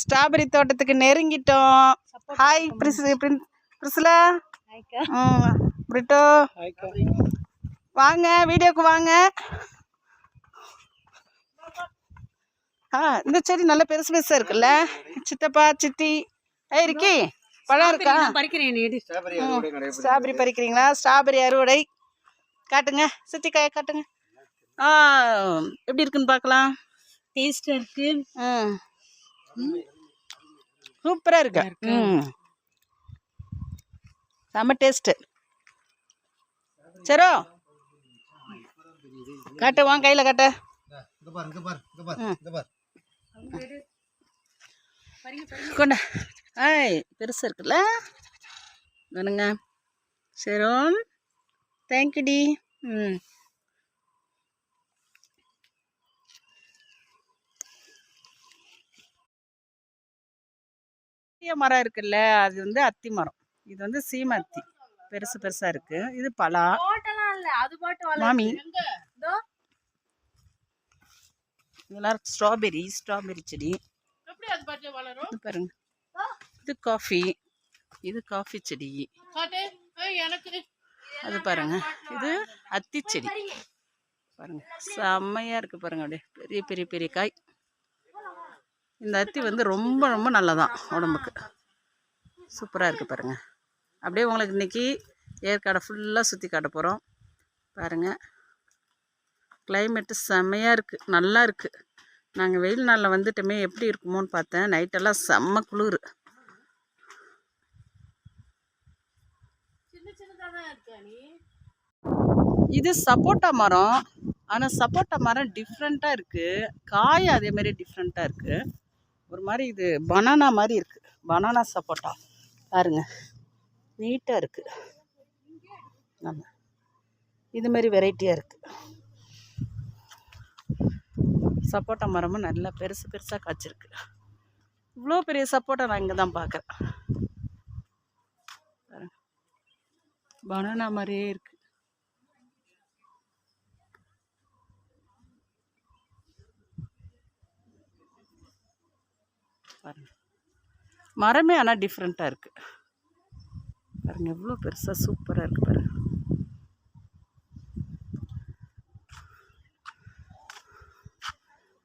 Strawberry தோட்டத்துக்கு நெருங்கிட்டோம். Hi பிரிஸ் பிரின் பிரிஸ்லா? பிரிட்டோ? வாங்க வீடியோக்கு வாங்க. ஆ இந்த செடி நல்ல பெருசு பெருசாக இருக்குல்ல? சித்தப்பா சித்தி. ஏய் இருக்கி பழம் இருக்கா? பறிக்கிறேன் நீ ஸ்ட்ராபெரி பறிக்கிறீங்களா? ஸ்ட்ராபெரி அறுவடை. காட்டுங்க சுத்தி காய காட்டுங்க. ஆ எப்படி இருக்குன்னு பார்க்கலாம்? டேஸ்டா இருக்கு. ம். சூப்பராக இருக்கு. ம். செம்ம டேஸ்ட்டு சரோ. காட்டு வாங்க கையில் காட்டு. இங்க பாரு இங்க பாரு இங்க பாரு இங்க பாரு கொண்ட ஆய் பெருசாக இருக்குல்ல வேணுங்க சரோம் தேங்க்யூடி ம். பெரிய மரம் இருக்குல்ல அது வந்து அத்தி மரம். இது வந்து சீம அத்தி பெருசு பெருசா இருக்கு. இது பலா. மாமி. இதோ. இதெல்லாம் ஸ்ட்ராபெரி ஸ்ட்ராபெரி செடி. பாருங்க. இது. காஃபி. இது காஃபி செடி. அது பாருங்க. இது அத்தி செடி. பாருங்க. செம்மையா இருக்கு பாருங்க அப்படியே. பெரிய பெரிய பெரிய காய். இந்த அத்தி வந்து ரொம்ப ரொம்ப நல்லதான் உடம்புக்கு. சூப்பராக இருக்கு பாருங்க. அப்படியே உங்களுக்கு இன்னைக்கு ஏற்காடை ஃபுல்லாக சுற்றி காட்ட போகிறோம் பாருங்க. கிளைமேட்டு செம்மையாக இருக்குது நல்லா இருக்குது நாங்கள் வெயில் நாளில் வந்துட்டோமே எப்படி இருக்குமோன்னு பார்த்தேன். நைட்டெல்லாம் செம்ம குளிர். இது சப்போட்டா மரம். ஆனால் சப்போட்டா மரம் டிஃப்ரெண்ட்டாக இருக்குது காய் அதே மாதிரி டிஃப்ரெண்ட்டாக இருக்குது ஒரு மாதிரி இது பனானா மாதிரி இருக்குது பனானா சப்போட்டா. பாருங்க. நீட்டாக இருக்குது ஆமாம் இது மாதிரி வெரைட்டியாக இருக்குது சப்போட்டா மரமும் நல்லா பெருசு பெருசாக காய்ச்சிருக்கு. இவ்வளோ பெரிய சப்போட்டா நான் இங்கே தான் பார்க்குறேன் பனானா மாதிரியே இருக்குது பாருங்கள் மரமே ஆனால் டிஃப்ரெண்ட்டாக இருக்குது பாருங்கள் எவ்வளோ பெருசாக சூப்பராக இருக்குது பாருங்கள்